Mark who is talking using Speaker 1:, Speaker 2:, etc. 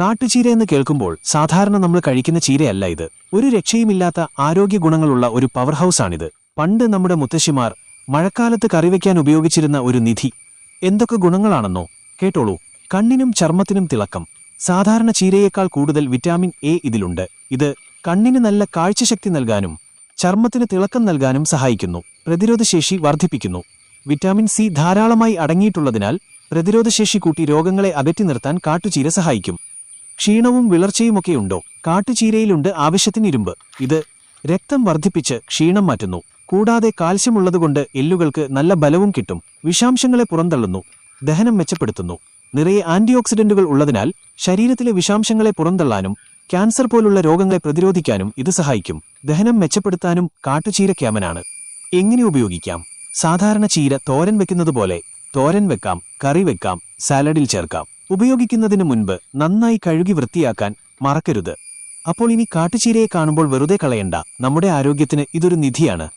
Speaker 1: കാട്ടുചീര എന്ന് കേൾക്കുമ്പോൾ സാധാരണ നമ്മൾ കഴിക്കുന്ന ചീരയല്ല ഇത്. ഒരു രക്ഷയുമില്ലാത്ത ആരോഗ്യ ഗുണങ്ങളുള്ള ഒരു പവർ ഹൗസാണിത് പണ്ട് നമ്മുടെ മുത്തശ്ശിമാർ മഴക്കാലത്ത് കറിവെക്കാൻ ഉപയോഗിച്ചിരുന്ന ഒരു നിധി. എന്തൊക്കെ ഗുണങ്ങളാണെന്നോ? കേട്ടോളൂ. കണ്ണിനും ചർമ്മത്തിനും തിളക്കം. സാധാരണ ചീരയേക്കാൾ കൂടുതൽ വിറ്റാമിൻ എ ഇതിലുണ്ട്. ഇത് കണ്ണിന് നല്ല കാഴ്ചശക്തി നൽകാനും ചർമ്മത്തിന് തിളക്കം നൽകാനും സഹായിക്കുന്നു. പ്രതിരോധശേഷി വർദ്ധിപ്പിക്കുന്നു. വിറ്റാമിൻ സി ധാരാളമായി അടങ്ങിയിട്ടുള്ളതിനാൽ പ്രതിരോധശേഷി കൂട്ടി രോഗങ്ങളെ അകറ്റി നിർത്താൻ കാട്ടുചീര സഹായിക്കും. ക്ഷീണവും വിളർച്ചയുമൊക്കെയുണ്ടോ കാട്ടുചീരയിലുണ്ട് ആവശ്യത്തിന് ഇരുമ്പ് ഇത് രക്തം വർദ്ധിപ്പിച്ച് ക്ഷീണം മാറ്റുന്നു. കൂടാതെ കാൽസ്യമുള്ളതുകൊണ്ട് എല്ലുകൾക്ക് നല്ല ബലവും കിട്ടും. വിഷാംശങ്ങളെ പുറന്തള്ളുന്നു. ദഹനം മെച്ചപ്പെടുത്തുന്നു. നിറയെ ആന്റിയോക്സിഡന്റുകൾ ഉള്ളതിനാൽ ശരീരത്തിലെ വിഷാംശങ്ങളെ പുറന്തള്ളാനും ക്യാൻസർ പോലുള്ള രോഗങ്ങളെ പ്രതിരോധിക്കാനും ഇത് സഹായിക്കും. ദഹനം മെച്ചപ്പെടുത്താനും കാട്ടുചീര ക്യാമനാണ് എങ്ങനെ ഉപയോഗിക്കാം? സാധാരണ ചീര തോരൻ വെക്കുന്നതുപോലെ തോരൻ വെക്കാം കറി വെക്കാം സാലഡിൽ ചേർക്കാം. ഉപയോഗിക്കുന്നതിന് മുൻപ് നന്നായി കഴുകി വൃത്തിയാക്കാൻ മറക്കരുത്. അപ്പോൾ ഇനി കാട്ടുചീരയെ കാണുമ്പോൾ വെറുതെ കളയണ്ട. നമ്മുടെ ആരോഗ്യത്തിന് ഇതൊരു നിധിയാണ്.